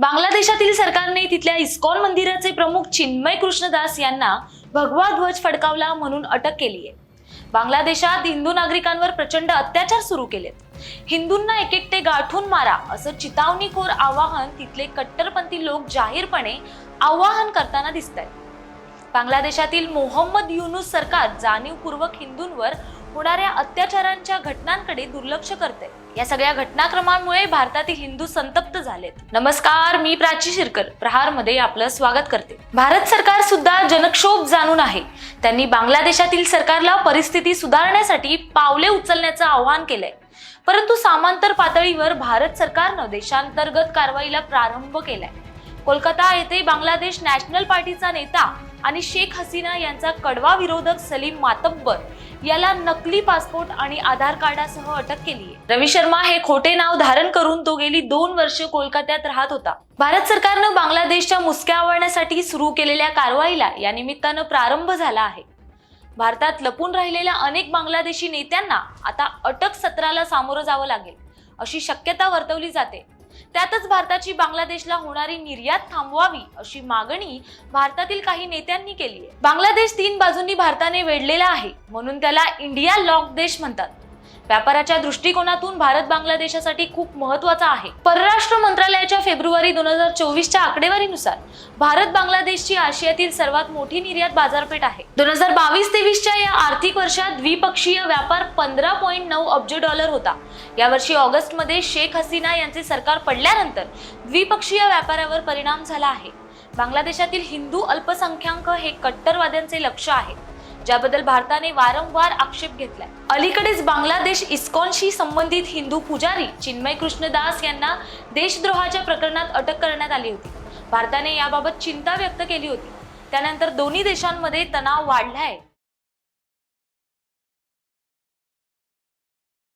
बांगलादेशातील सरकारने तिथल्या इस्कॉन मंदिराचे प्रमुख चिन्मय कृष्णदास यांना भगवा ध्वज फडकावला म्हणून अटक केली आहे. बांगलादेशात हिंदू नागरिकांवर प्रचंड अत्याचार सुरू केलेत. हिंदूंना एकेकटे गाठून मारा असं चितावणीखोर आवाहन तिथले कट्टरपंथी लोक जाहीरपणे आवाहन करताना दिसत आहेत बांगलादेशातील मोहम्मद युनुस सरकार जाणीवपूर्वक हिंदूंवर होणाऱ्या अत्याचारांच्या घटनांकडे दुर्लक्ष करते. या सगळ्या घटनाक्रमांमुळे भारतातील हिंदू संतप्त झालेत. नमस्कार मी प्राची शिरकर. प्रहारमध्ये आपलं स्वागत करते. भारत सरकार सुद्धा जनक्षोभ जाणून आहे. त्यांनी बांगलादेशातील सरकारला परिस्थिती सुधारण्यासाठी पावले उचलण्याचं आवाहन केलंय. परंतु समांतर पातळीवर भारत सरकारनं देशांतर्गत कारवाईला प्रारंभ केलाय. कोलकाता येथे बांगलादेश नॅशनल पार्टीचा नेता आणि शेख हसीना यांचा कडवा विरोधक सलीम मातब्बर याला नकली पासपोर्ट आणि आधार कार्डासह अटक केली आहे. रवी शर्मा हे खोटे नाव धारण करून तो गेली दोन वर्ष कोलकात्यात राहत होता. भारत सरकारनं बांगलादेशच्या मुसक्या आवळण्यासाठी सुरू केलेल्या कारवाईला या निमित्तानं प्रारंभ झाला आहे. भारतात लपून राहिलेल्या अनेक बांगलादेशी नेत्यांना आता अटक सत्राला सामोरं जावं लागेल अशी शक्यता वर्तवली जाते. त्यातच भारताची बांगलादेशला होणारी निर्यात थांबवावी अशी मागणी भारतातील काही नेत्यांनी केली आहे. बांगलादेश तीन बाजूंनी भारताने वेढलेला आहे. म्हणून त्याला इंडिया लॉक देश म्हणतात. व्यापाराच्या दृष्टिकोनातून भारत बांगलादेशासाठी खूप महत्त्वाचा आहे. परराष्ट्र मंत्रालयाच्या फेब्रुवारी दोन हजार चोवीसच्या आकडेवारीनुसार भारत बांगलादेशची आशियातील सर्वात मोठी निर्यात बाजारपेठ आहे. दोन हजार बावीस तेवीसच्या या आर्थिक वर्षात द्विपक्षीय व्यापार पंधरा पॉईंट नऊ अब्ज डॉलर होता. यावर्षी ऑगस्टमध्ये शेख हसीना यांचे सरकार पडल्यानंतर द्विपक्षीय व्यापारावर परिणाम झाला आहे. बांगलादेशातील हिंदू अल्पसंख्याक हे कट्टरवाद्यांचे लक्ष आहे. ज्याबद्दल भारताने वारंवार आक्षेप घेतलाय. अलीकडेच बांगलादेश इस्कॉनशी संबंधित हिंदू पुजारी चिन्मय कृष्णदास यांना देशद्रोहाच्या प्रकरणात अटक करण्यात आली होती. भारताने याबाबत चिंता व्यक्त केली होती. त्यानंतर दोन्ही देशांमध्ये तणाव वाढलाय.